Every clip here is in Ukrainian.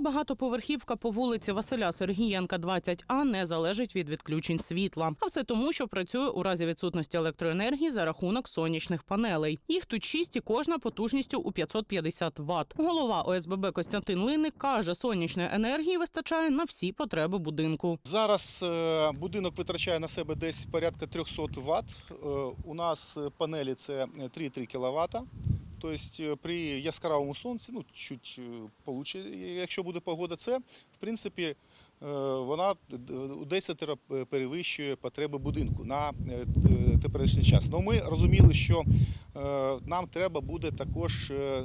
Багатоповерхівка по вулиці Василя Сергієнка, 20А, не залежить від відключень світла. А все тому, що працює у разі відсутності електроенергії за рахунок сонячних панелей. Їх тут шість і кожна потужністю у 550 Вт. Голова ОСББ Костянтин Линник каже, сонячної енергії вистачає на всі потреби будинку. Зараз е, будинок витрачає на себе десь порядка 300 Вт. Е, У нас е, панелі це 3,3 кВт. Тобто е, при яскравому сонці, ну чуть е, получше, якщо буде погода, це в принципі е, вона у 10 перевищує потреби будинку на е, теперішній час. Ну ми розуміли, що е, нам треба буде також е,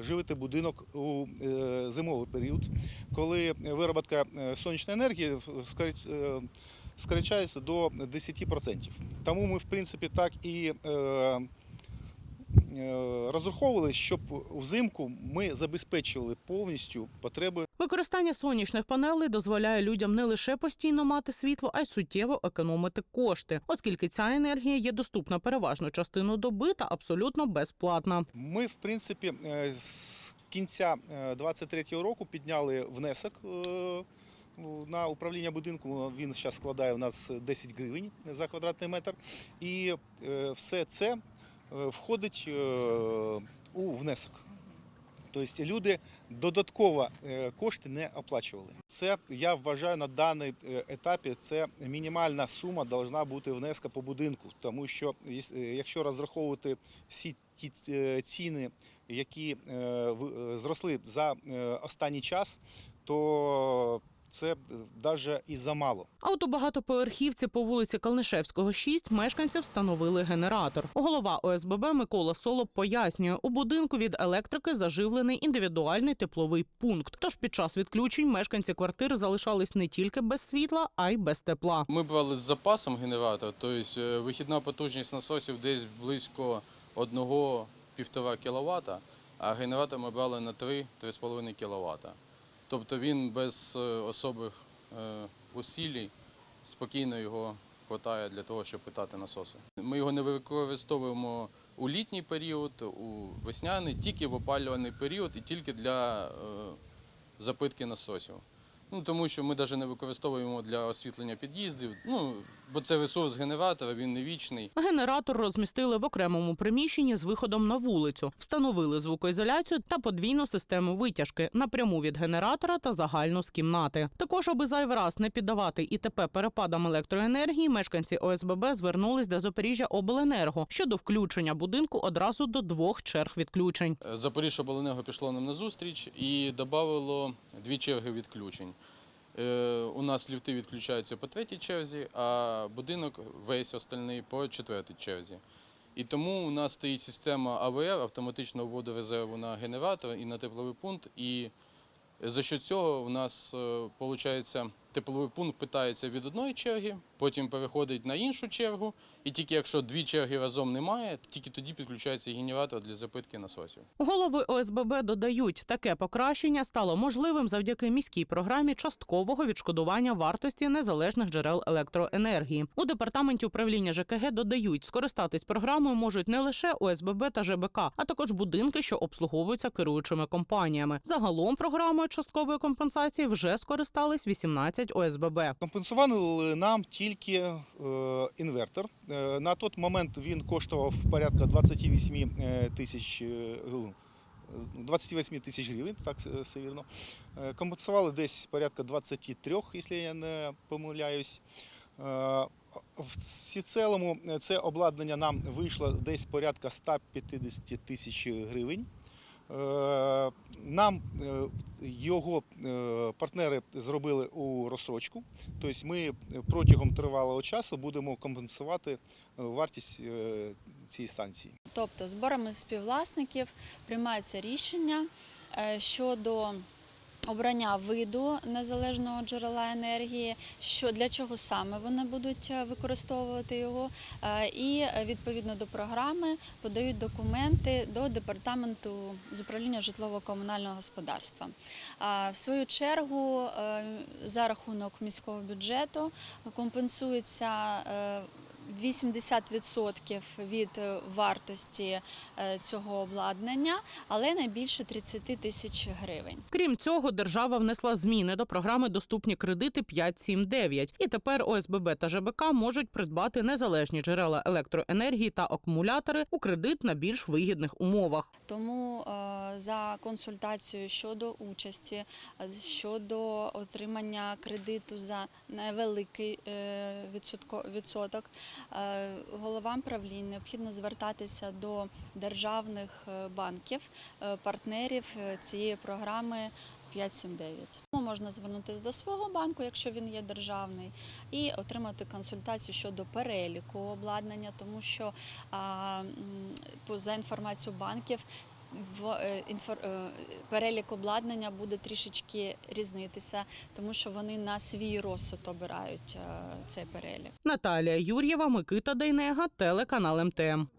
живити будинок у е, зимовий період, коли вироботка е, сонячної енергії е, скорочається до 10%. Тому ми, в принципі, так і е, е, розраховували, щоб взимку ми забезпечували повністю потреби Використання сонячних панелей дозволяє людям не лише постійно мати світло, а й суттєво економити кошти, оскільки ця енергія є доступна переважну частину доби та абсолютно безплатна. Ми, в принципі, е, з кінця 2023 року підняли внесок е, на управління будинку. Він зараз складає у нас 10 гривень за квадратний метр. І е, все це е, входить е, у внесок. Тобто люди додатково е, кошти не оплачували. Це я вважаю на даний е, етапі. Це мінімальна сума повинна бути внеска по будинку, тому що е, якщо розраховувати всі ті е, ціни, які е, е, зросли за е, останній час, то це навіть і замало. А от у багатоповерхівці по вулиці Калнишевського, 6 мешканців встановили генератор. Голова ОСББ Микола Солоп пояснює, у будинку від електрики заживлений індивідуальний тепловий пункт. Тож під час відключень мешканці квартир залишались не тільки без світла, а й без тепла. Ми брали з запасом генератор, тобто е, вихідна потужність насосів десь близько 1-1,5 кВт, а генератор ми брали на 3-3,5 кВт. Тобто він без е, особих е, усілій спокійно його хватає для того, щоб питати насоси. Ми його не використовуємо у літній період, у весняний, тільки в опалювальний період і тільки для е, запитки насосів. Ну, тому що ми навіть не використовуємо для освітлення під'їздів. Ну, бо це ресурс генератора, він не вічний. Генератор розмістили в окремому приміщенні з виходом на вулицю, встановили звукоізоляцію та подвійну систему витяжки напряму від генератора та загальну з кімнати. Також, аби зайвий раз не піддавати ІТП перепадам електроенергії, мешканці ОСББ звернулись до Запоріжжя Обленерго щодо включення будинку одразу до двох черг відключень. Запоріжжя Обленерго пішло нам на зустріч і додало дві черги відключень. Е, У нас ліфти відключаються по третій черзі, а будинок весь остальний по четвертій черзі. І тому у нас стоїть система АВР, автоматичного вводу резерву на генератор і на тепловий пункт. І за що цього у нас виходить, тепловий пункт питається від одної черги, потім переходить на іншу чергу. І тільки якщо дві черги разом немає, тільки тоді підключається генератор для запитки насосів. Голови ОСББ додають, таке покращення стало можливим завдяки міській програмі часткового відшкодування вартості незалежних джерел електроенергії. У департаменті управління ЖКГ додають, скористатись програмою можуть не лише ОСББ та ЖБК, а також будинки, що обслуговуються керуючими компаніями. Загалом програмою часткової компенсації вже скористались 18 ОСББ. Компенсували нам тільки е, інвертор. Е, на той момент він коштував порядка 28 е, тисяч. е, ну, 28 тисяч гривень, так е, все вірно. Е, Компенсували десь порядка 23, якщо я не помиляюсь. Е, В цілому це обладнання нам вийшло десь порядка 150 тисяч гривень. Е, Нам е, його е, партнери зробили у розстрочку. Тобто ми протягом тривалого часу будемо компенсувати вартість цієї станції. Тобто зборами співвласників приймається рішення щодо обрання виду незалежного джерела енергії, що для чого саме вони будуть е, використовувати його, е, і е, відповідно до програми подають документи до департаменту з управління житлово-комунального господарства. В свою чергу за рахунок міського бюджету компенсується 80% від е, вартості е, цього обладнання, але найбільше 30 тисяч гривень. Крім цього, держава внесла зміни до програми Доступні кредити 5.7.9. І тепер ОСББ та ЖБК можуть придбати незалежні джерела електроенергії та акумулятори у кредит на більш вигідних умовах. Тому е, за консультацією щодо участі, е, щодо отримання кредиту за невеликий е, відсоток, е, головам правлінь необхідно звертатися до державних банків, партнерів цієї програми. 579. Можна звернутися до свого банку, якщо він є державний, і отримати консультацію щодо переліку обладнання, тому що за інформацією банків перелік обладнання буде трішечки різнитися, тому що вони на свій розсуд обирають е, цей перелік. Наталія Юр'єва, Микита Дейнега, телеканал МТМ.